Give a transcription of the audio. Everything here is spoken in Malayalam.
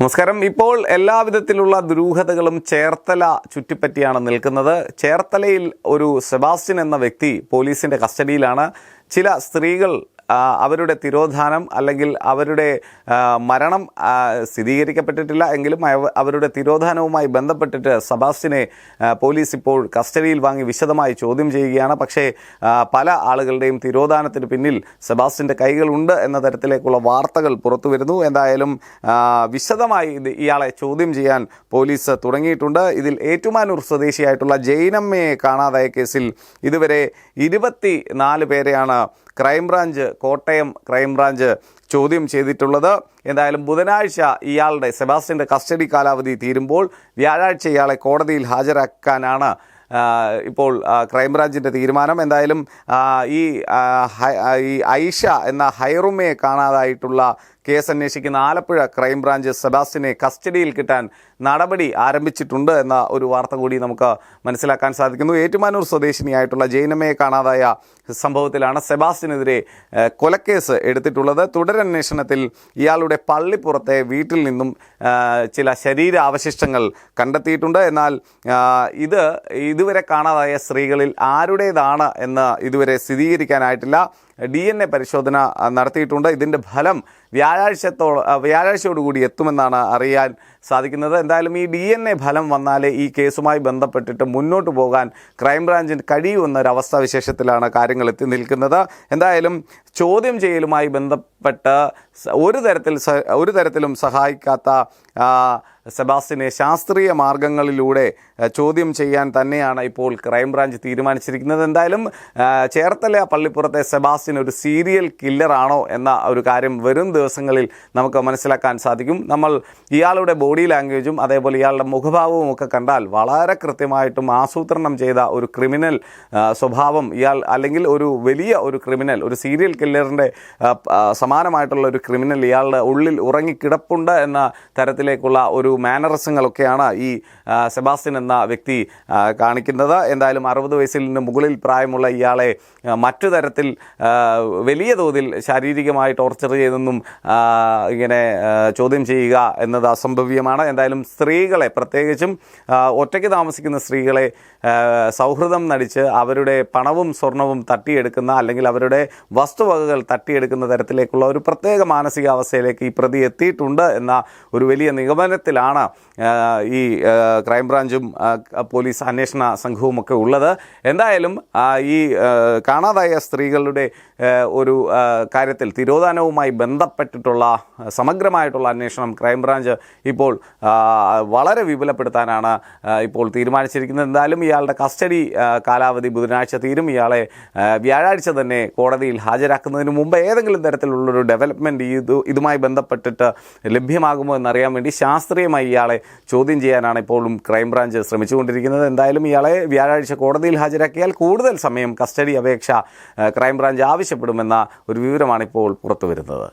നമസ്കാരം. ഇപ്പോൾ എല്ലാവിധത്തിലുള്ള ദുരൂഹതകളും ചേർത്തല ചുറ്റിപ്പറ്റിയാണ് നിൽക്കുന്നത്. ചേർത്തലയിൽ ഒരു സെബാസ്റ്റ്യൻ എന്ന വ്യക്തി പോലീസിന്റെ കസ്റ്റഡിയിലാണ്. ചില സ്ത്രീകൾ അവരുടെ തിരോധാനം അല്ലെങ്കിൽ അവരുടെ മരണം സ്ഥിരീകരിക്കപ്പെട്ടിട്ടില്ല എങ്കിലും അവരുടെ തിരോധാനവുമായി ബന്ധപ്പെട്ടിട്ട് സബാസ്റ്റിനെ പോലീസ് ഇപ്പോൾ കസ്റ്റഡിയിൽ വാങ്ങി വിശദമായി ചോദ്യം ചെയ്യുകയാണ്. പക്ഷേ പല ആളുകളുടെയും തിരോധാനത്തിന് പിന്നിൽ സബാസ്റ്റിന്റെ കൈകളുണ്ട് എന്ന തരത്തിലേക്കുള്ള വാർത്തകൾ പുറത്തു വരുന്നു എന്തായാലും വിശദമായി ഇയാളെ ചോദ്യം ചെയ്യാൻ പോലീസ് തുടങ്ങിയിട്ടുണ്ട്. ഇതിൽ ഏറ്റുമാനൂർ സ്വദേശിയായിട്ടുള്ള ജൈനമ്മയെ കാണാതായ കേസിൽ ഇതുവരെ ഇരുപത്തി നാല് പേരെയാണ് ക്രൈംബ്രാഞ്ച് കോട്ടയം ക്രൈംബ്രാഞ്ച് ചോദ്യം ചെയ്തിട്ടുള്ളത്. എന്തായാലും ബുധനാഴ്ച ഇയാളുടെ സെബാസ്റ്റ്യന്റെ കസ്റ്റഡി കാലാവധി തീരുമ്പോൾ വ്യാഴാഴ്ച ഇയാളെ കോടതിയിൽ ഹാജരാക്കാനാണ് ഇപ്പോൾ ക്രൈംബ്രാഞ്ചിന്റെ തീരുമാനം. എന്തായാലും ഈ ഈ ഐഷ എന്ന ഹൈറുമയെ കാണാതായിട്ടുള്ള കേസ് അന്വേഷിക്കുന്ന ആലപ്പുഴ ക്രൈംബ്രാഞ്ച് സെബാസ്റ്റിനെ കസ്റ്റഡിയിൽ കിട്ടാൻ നടപടി ആരംഭിച്ചിട്ടുണ്ട് എന്ന ഒരു വാർത്ത കൂടി നമുക്ക് മനസ്സിലാക്കാൻ സാധിക്കുന്നു. ഏറ്റുമാനൂർ സ്വദേശിനിയായിട്ടുള്ള ജൈനമ്മയെ കാണാതായ സംഭവത്തിലാണ് സെബാസ്റ്റിനെതിരെ കൊലക്കേസ് എടുത്തിട്ടുള്ളത്. തുടരന്വേഷണത്തിൽ ഇയാളുടെ പള്ളിപ്പുറത്തെ വീട്ടിൽ നിന്നും ചില ശരീര അവശിഷ്ടങ്ങൾ കണ്ടെത്തിയിട്ടുണ്ട്. എന്നാൽ ഇത് ഇതുവരെ കാണാതായ സ്ത്രീകളിൽ ആരുടേതാണ് എന്ന് ഇതുവരെ സ്ഥിരീകരിക്കാനായിട്ടില്ല. ഡി എൻ എ പരിശോധന നടത്തിയിട്ടുണ്ട്. ഇതിന്റെ ഫലം വ്യാഴാഴ്ചത്തോ ആ, വ്യാഴാഴ്ചയോടുകൂടി എത്തുമെന്നാണ് അറിയാൻ സാധിക്കുന്നത്. എന്തായാലും ഈ ഡി എൻ എ ഫലം വന്നാലേ ഈ കേസുമായി ബന്ധപ്പെട്ടിട്ട് മുന്നോട്ട് പോകാൻ ക്രൈംബ്രാഞ്ചിന് കഴിയുമെന്നൊരവസ്ഥാ വിശേഷത്തിലാണ് കാര്യങ്ങൾ എത്തി നിൽക്കുന്നത്. എന്തായാലും ചോദ്യം ചെയ്യലുമായി ബന്ധപ്പെട്ട് ഒരു തരത്തിൽ ഒരു തരത്തിലും സഹായിക്കാത്ത സെബാസ്റ്റിനെ ശാസ്ത്രീയ മാർഗങ്ങളിലൂടെ ചോദ്യം ചെയ്യാൻ തന്നെയാണ് ഇപ്പോൾ ക്രൈംബ്രാഞ്ച് തീരുമാനിച്ചിരിക്കുന്നത്. എന്തായാലും ചേർത്തല പള്ളിപ്പുറത്തെ സെബാസ്റ്റിൻ ഒരു സീരിയൽ കില്ലറാണോ എന്ന ഒരു കാര്യം വരും ദിവസങ്ങളിൽ നമുക്ക് മനസ്സിലാക്കാൻ സാധിക്കും. നമ്മൾ ഇയാളുടെ ബോഡി ലാംഗ്വേജും അതേപോലെ ഇയാളുടെ മുഖഭാവവും ഒക്കെ കണ്ടാൽ വളരെ കൃത്യമായിട്ടും ആസൂത്രണം ചെയ്ത ഒരു ക്രിമിനൽ സ്വഭാവം ഇയാൾ അല്ലെങ്കിൽ ഒരു വലിയ ഒരു ക്രിമിനൽ ഒരു സീരിയൽ കില്ലറിന്റെ സമാനമായിട്ടുള്ള ഒരു ക്രിമിനൽ ഇയാളുടെ ഉള്ളിൽ ഉറങ്ങിക്കിടപ്പുണ്ട് എന്ന തരത്തിലേക്കുള്ള ഒരു മാനറിസങ്ങളൊക്കെയാണ് ഈ സെബാസ്റ്റ്യൻ എന്ന വ്യക്തി കാണിക്കുന്നത്. എന്തായാലും അറുപത് വയസ്സിൽ നിന്ന് മുകളിൽ പ്രായമുള്ള ഇയാളെ മറ്റു തരത്തിൽ വലിയ തോതിൽ ശാരീരികമായി ടോർച്ചർ ചെയ്തെന്നും ഇങ്ങനെ ചോദ്യം ചെയ്യുക എന്നത് അസംഭവ്യമാണ്. എന്തായാലും സ്ത്രീകളെ പ്രത്യേകിച്ചും ഒറ്റയ്ക്ക് താമസിക്കുന്ന സ്ത്രീകളെ സൗഹൃദം നടിച്ച് അവരുടെ പണവും സ്വർണവും തട്ടിയെടുക്കുന്ന അല്ലെങ്കിൽ അവരുടെ വസ്തുവകകൾ തട്ടിയെടുക്കുന്ന തരത്തിലേക്കുള്ള ഒരു പ്രത്യേക മാനസികാവസ്ഥയിലേക്ക് ഈ പ്രതി എത്തിയിട്ടുണ്ട് എന്ന ഒരു വലിയ നിഗമനത്തിലാണ് ആ, ഈ ക്രൈംബ്രാഞ്ചും പോലീസ് അന്വേഷണ സംഘവും ഒക്കെ ഉള്ളത്. എന്തായാലും ഈ കാണാതായ സ്ത്രീകളുടെ ഒരു കാര്യത്തിൽ തിരോധാനവുമായി ബന്ധപ്പെട്ടിട്ടുള്ള സമഗ്രമായിട്ടുള്ള അന്വേഷണം ക്രൈംബ്രാഞ്ച് ഇപ്പോൾ വളരെ വിപുലപ്പെടുത്താനാണ് ഇപ്പോൾ തീരുമാനിച്ചിരിക്കുന്നത്. എന്തായാലും ഇയാളുടെ കസ്റ്റഡി കാലാവധി ബുധനാഴ്ച തീരും. ഇയാളെ വ്യാഴാഴ്ച തന്നെ കോടതിയിൽ ഹാജരാക്കുന്നതിന് മുമ്പ് ഏതെങ്കിലും തരത്തിലുള്ളൊരു ഡെവലപ്മെന്റ് ഇത് ഇതുമായി ബന്ധപ്പെട്ടിട്ട് ലഭ്യമാകുമോ എന്നറിയാൻ വേണ്ടി ശാസ്ത്രീയമായി ഇയാളെ ചോദ്യം ചെയ്യാനാണ് ഇപ്പോഴും ക്രൈംബ്രാഞ്ച് ശ്രമിച്ചുകൊണ്ടിരിക്കുന്നത്. എന്തായാലും ഇയാളെ വ്യാഴാഴ്ച കോടതിയിൽ ഹാജരാക്കിയാൽ കൂടുതൽ സമയം കസ്റ്റഡി അപേക്ഷ ക്രൈംബ്രാഞ്ച് ആവശ്യപ്പെടുമെന്ന ഒരു വിവരമാണ് ഇപ്പോൾ പുറത്തു വരുന്നത്